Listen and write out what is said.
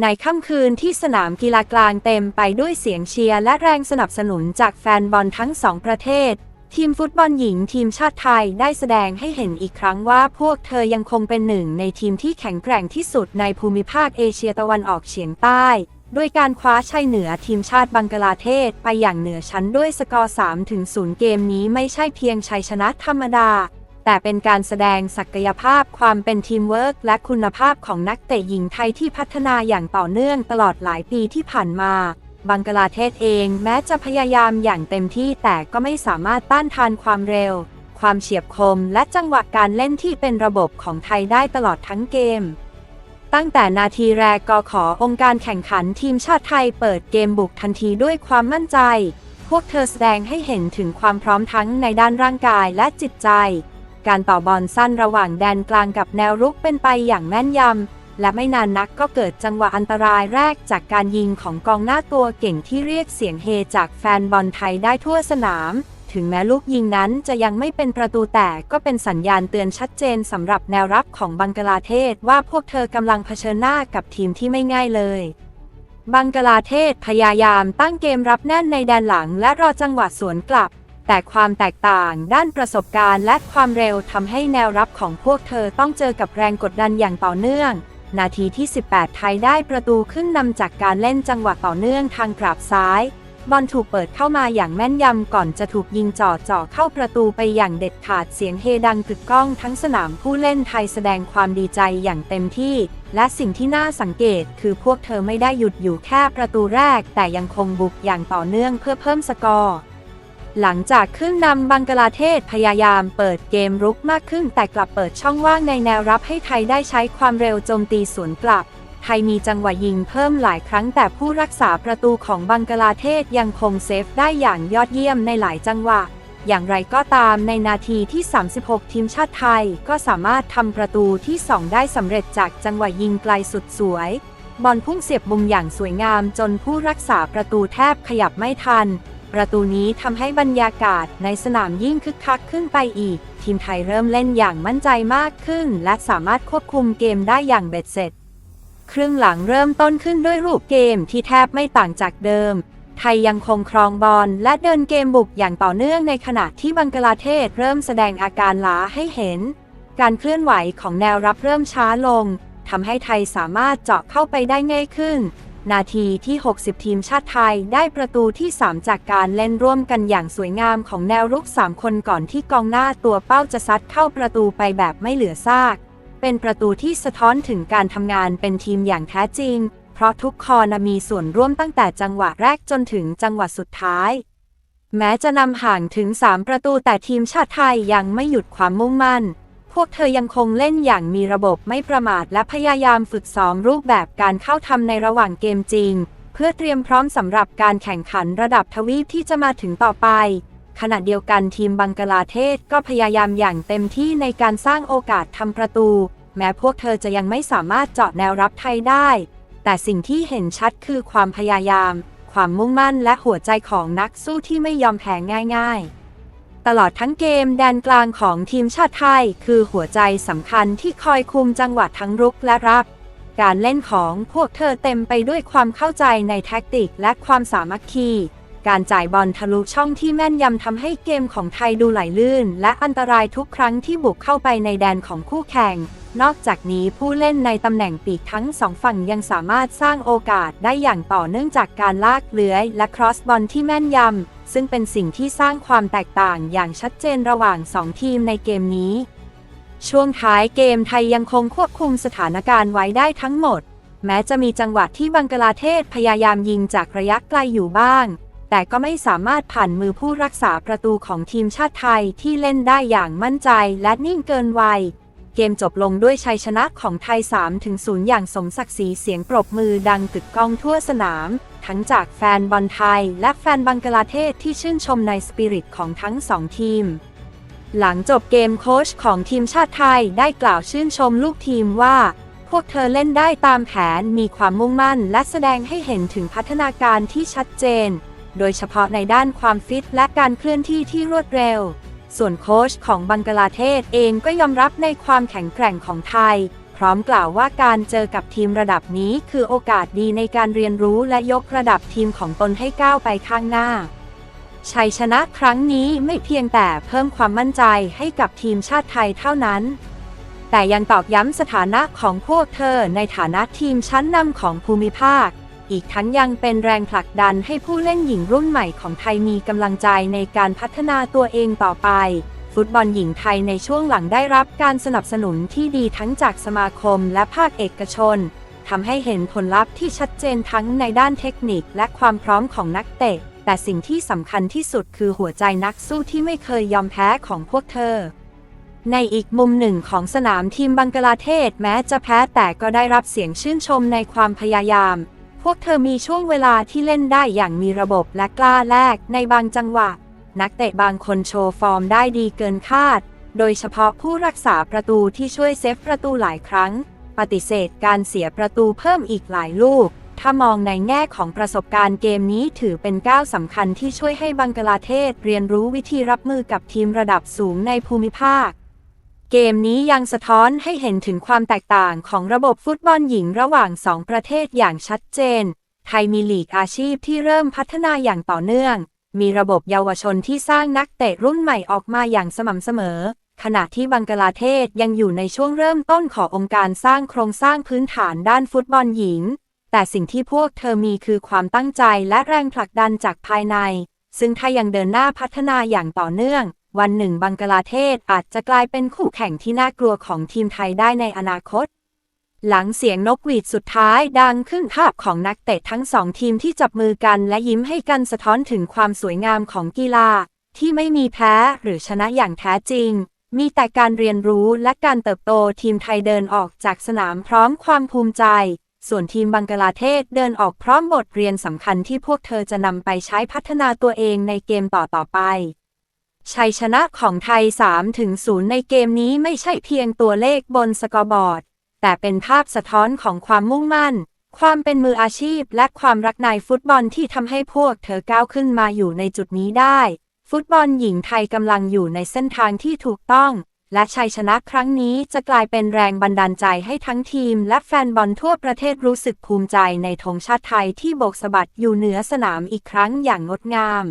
ในค่ำคืนที่สนามกีฬากลางเต็มไปด้วยเสียงเชียร์และแรงสนับสนุนจากแฟนบอลทั้งสองประเทศ ทีมฟุตบอลหญิงทีมชาติไทยได้แสดงให้เห็นอีกครั้งว่าพวกเธอยังคงเป็นหนึ่งในทีมที่แข็งแกร่งที่สุดในภูมิภาคเอเชียตะวันออกเฉียงใต้ด้วยการคว้าชัยเหนือทีมชาติบังกลาเทศไปอย่างเหนือชั้นด้วยสกอร์3-0เกมนี้ไม่ใช่เพียงชัยชนะธรรมดา แต่เป็นการแสดงศักยภาพความเป็นทีมเวิร์กและคุณภาพของนักเตะหญิงไทยที่พัฒนาอย่างต่อเนื่องตลอดหลายปีที่ผ่านมา บังกลาเทศเองแม้จะพยายามอย่างเต็มที่แต่ก็ไม่สามารถต้านทานความเร็ว ความเฉียบคมและจังหวะการเล่นที่เป็นระบบของไทยได้ตลอดทั้งเกมตั้งแต่นาทีแรกกขอองค์การแข่งขันทีมชาติไทยเปิดเกมบุกทันทีด้วยความมั่นใจ พวกเธอแสดงให้เห็นถึงความพร้อมทั้งในด้านร่างกายและจิตใจ การต่อบอลสั้นระหว่างแดนกลางกับแนวรุกเป็นไปอย่างแม่นยำ และไม่นานนักก็เกิดจังหวะอันตรายแรกจากการยิงของกองหน้าตัวเก่งที่เรียกเสียงเฮจากแฟนบอลไทยได้ทั่วสนาม ถึงแม้ลูกยิงนั้นจะยังไม่เป็นประตูแต่ก็เป็นสัญญาณเตือนชัดเจนสำหรับแนวรับของบังกลาเทศว่าพวกเธอกำลังเผชิญหน้ากับทีมที่ไม่ง่ายเลยบังกลาเทศพยายามตั้งเกมรับแน่นในแดนหลังและรอจังหวะสวนกลับ แต่ความแตกต่างด้านประสบการณ์และความเร็วทำให้แนวรับของพวกเธอต้องเจอกับแรงกดดันอย่างต่อเนื่อง นาทีที่ 18 ไทยได้ประตูขึ้นนำจากการเล่นจังหวะต่อเนื่องทางกราบซ้าย บอลถูกเปิดเข้ามาอย่างแม่นยำก่อนจะถูกยิงจ่อจ่อเข้าประตูไปอย่างเด็ดขาดเสียงเฮดังกึกก้องทั้งสนามผู้เล่นไทยแสดงความดีใจอย่างเต็มที่ และสิ่งที่น่าสังเกตคือพวกเธอไม่ได้หยุดอยู่แค่ประตูแรก แต่ยังคงบุกอย่างต่อเนื่องเพื่อเพิ่มสกอร์ หลังจากขึ้นนำบังกลาเทศพยายามเปิดเกมรุกมากขึ้น แต่กลับเปิดช่องว่างในแนวรับให้ไทยได้ใช้ความเร็วโจมตีสวนกลับ ไทยมีจังหวะยิงเพิ่มหลายครั้งแต่ผู้รักษาประตูของบังกลาเทศยังคงเซฟได้อย่างยอดเยี่ยมในหลายจังหวะ อย่างไรก็ตามในนาทีที่ 36 ทีมชาติไทยก็สามารถทำประตูที่ 2 ได้สำเร็จจากจังหวะยิงไกลสุดสวย บอลพุ่งเสียบมุมอย่างสวยงามจนผู้รักษาประตูแทบขยับไม่ทัน ประตูนี้ทำให้บรรยากาศในสนามยิ่งคึกคักขึ้นไปอีก ทีมไทยเริ่มเล่นอย่างมั่นใจมากขึ้น และสามารถควบคุมเกมได้อย่างเบ็ดเสร็จ ครึ่งหลังเริ่มต้นขึ้นด้วยรูปเกมที่แทบไม่ต่างจากเดิม ไทยยังคงครองบอลและเดินเกมบุกอย่างต่อเนื่องในขณะที่บังกลาเทศเริ่มแสดงอาการล้าให้เห็น การเคลื่อนไหวของแนวรับเริ่มช้าลงทำให้ไทยสามารถเจาะเข้าไปได้ง่ายขึ้น นาทีที่ 60 ทีมชาติไทยได้ประตูที่ 3 จากการเล่นร่วมกันอย่างสวยงามของแนวรุก 3 คนก่อนที่กองหน้าตัวเป้าจะซัดเข้าประตูไปแบบไม่เหลือซาก เป็นประตูที่สะท้อนถึงการทำงานเป็นทีมอย่างแท้จริง เพราะทุกคอนมีส่วนร่วมตั้งแต่จังหวะแรกจนถึงจังหวะสุดท้าย แม้จะนำห่างถึง 3 ประตูแต่ทีมชาติไทยยังไม่หยุดความมุ่งมั่น พวกเธอยังคงเล่นอย่างมีระบบไม่ประมาทและพยายามฝึกซ้อมรูปแบบการเข้าทำในระหว่างเกมจริง เพื่อเตรียมพร้อมสำหรับการแข่งขันระดับทวีปที่จะมาถึงต่อไป ขณะเดียวกันทีมบังกลาเทศก็พยายามอย่างเต็มที่ในการสร้างโอกาสทำประตู แม้พวกเธอจะยังไม่สามารถเจาะแนวรับไทยได้ แต่สิ่งที่เห็นชัดคือความพยายาม ความมุ่งมั่นและหัวใจของนักสู้ที่ไม่ยอมแพ้ง่าย ๆ ตลอดทั้งเกมแดนกลางของทีมชาติไทย คือหัวใจสำคัญที่คอยคุมจังหวะทั้งรุกและรับ การเล่นของพวกเธอเต็มไปด้วยความเข้าใจในแท็กติกและความสามัคคี การจ่ายบอลทะลุช่องที่แม่นยำทำให้เกมของไทยดูไหลลื่น และอันตรายทุกครั้งที่บุกเข้าไปในแดนของคู่แข่ง นอกจากนี้ผู้เล่นในตำแหน่งปีกทั้งสองฝั่งยังสามารถสร้างโอกาสได้อย่างต่อเนื่องจากการลากเลื้อย และครอสบอลที่แม่นยำ ซึ่งเป็นสิ่งที่สร้างความแตกต่างอย่างชัดเจนระหว่าง 2 ทีมในเกมนี้ ช่วงท้ายเกมไทยยังคงควบคุมสถานการณ์ไว้ได้ทั้งหมด แม้จะมีจังหวะที่บังกลาเทศพยายามยิงจากระยะไกลอยู่บ้าง แต่ก็ไม่สามารถผ่านมือผู้รักษาประตูของทีมชาติไทยที่เล่นได้อย่างมั่นใจและนิ่งเกินวัย เกมจบลงด้วยชัยชนะของไทย 3-0 อย่างสมศักดิ์ศรีเสียงปรบมือดังกึกก้องทั่วสนาม ทั้งจากแฟนบอลไทยและแฟนบังกลาเทศที่ชื่นชมในสปิริตของทั้งสองทีม หลังจบเกมโค้ชของทีมชาติไทยได้กล่าวชื่นชมลูกทีมว่า พวกเธอเล่นได้ตามแผนมีความมุ่งมั่น และแสดงให้เห็นถึงพัฒนาการที่ชัดเจน โดยเฉพาะในด้านความฟิตและการเคลื่อนที่ที่รวดเร็ว ส่วนโค้ชของบังกลาเทศเองก็ยอมรับในความแข็งแกร่งของไทย พร้อมกล่าวว่าการเจอกับทีมระดับนี้คือโอกาสดีในการเรียนรู้และยกระดับทีมของตนให้ก้าวไปข้างหน้า ชัยชนะครั้งนี้ไม่เพียงแต่เพิ่มความมั่นใจให้กับทีมชาติไทยเท่านั้น แต่ยังตอกย้ำสถานะของพวกเธอในฐานะทีมชั้นนำของภูมิภาค อีกทั้งยังเป็นแรงผลักดันให้ผู้เล่นหญิงรุ่นใหม่ของไทยมีกำลังใจในการพัฒนาตัวเองต่อไป ฟุตบอลหญิงไทยในช่วงหลังได้รับการสนับสนุนที่ดีทั้งจากสมาคมและภาคเอกชนทำให้เห็นผลลัพธ์ที่ชัดเจนทั้งในด้านเทคนิคและความพร้อมของนักเตะ แต่สิ่งที่สำคัญที่สุดคือหัวใจนักสู้ที่ไม่เคยยอมแพ้ของพวกเธอในอีกมุมหนึ่งของสนามทีมบังกลาเทศแม้จะแพ้แต่ก็ได้รับเสียงชื่นชมในความพยายาม พวกเธอมีช่วงเวลาที่เล่นได้อย่างมีระบบและกล้าแลกในบางจังหวะ นักเตะบางคนโชว์ฟอร์มได้ดีเกินคาด โดยเฉพาะผู้รักษาประตูที่ช่วยเซฟประตูหลายครั้ง ปฏิเสธการเสียประตูเพิ่มอีกหลายลูก ถ้ามองในแง่ของประสบการณ์เกมนี้ถือเป็นก้าวสำคัญที่ช่วยให้บังกลาเทศเรียนรู้วิธีรับมือกับทีมระดับสูงในภูมิภาค เกมนี้ยังสะท้อนให้เห็นถึงความแตกต่างของระบบฟุตบอลหญิงระหว่างสองประเทศอย่างชัดเจน ไทยมีลีกอาชีพที่เริ่มพัฒนาอย่างต่อเนื่อง มีระบบเยาวชนที่สร้างนักเตะรุ่นใหม่ออกมาอย่างสม่ำเสมอ ขณะที่บังกลาเทศยังอยู่ในช่วงเริ่มต้นขององค์การสร้างโครงสร้างพื้นฐานด้านฟุตบอลหญิง แต่สิ่งที่พวกเธอมีคือความตั้งใจและแรงผลักดันจากภายใน ซึ่งถ้ายังเดินหน้าพัฒนาอย่างต่อเนื่อง วันหนึ่งบังกลาเทศอาจจะกลายเป็นคู่แข่งที่น่ากลัวของทีมไทยได้ในอนาคต หลังเสียงนกหวีดสุดท้ายดังขึ้นภาพของนักเตะทั้งสองทีมที่จับมือกันและยิ้มให้กันสะท้อนถึงความสวยงามของกีฬา ที่ไม่มีแพ้หรือชนะอย่างแท้จริง มีแต่การเรียนรู้และการเติบโตทีมไทยเดินออกจากสนามพร้อมความภูมิใจ ส่วนทีมบังกลาเทศเดินออกพร้อมบทเรียนสำคัญที่พวกเธอจะนำไปใช้พัฒนาตัวเองในเกมต่อต่อไป ชัยชนะของไทย3-0ในเกมนี้ไม่ใช่เพียงตัวเลขบนสกอร์บอร์ด แต่เป็นภาพสะท้อนของความมุ่งมั่น ความเป็นมืออาชีพและความรักในฟุตบอลที่ทำให้พวกเธอก้าวขึ้นมาอยู่ในจุดนี้ได้ ฟุตบอลหญิงไทยกำลังอยู่ในเส้นทางที่ถูกต้อง และชัยชนะครั้งนี้จะกลายเป็นแรงบันดาลใจให้ทั้งทีม และแฟนบอลทั่วประเทศรู้สึกภูมิใจในธงชาติไทยที่โบกสะบัดอยู่เหนือสนามอีกครั้งอย่างงดงาม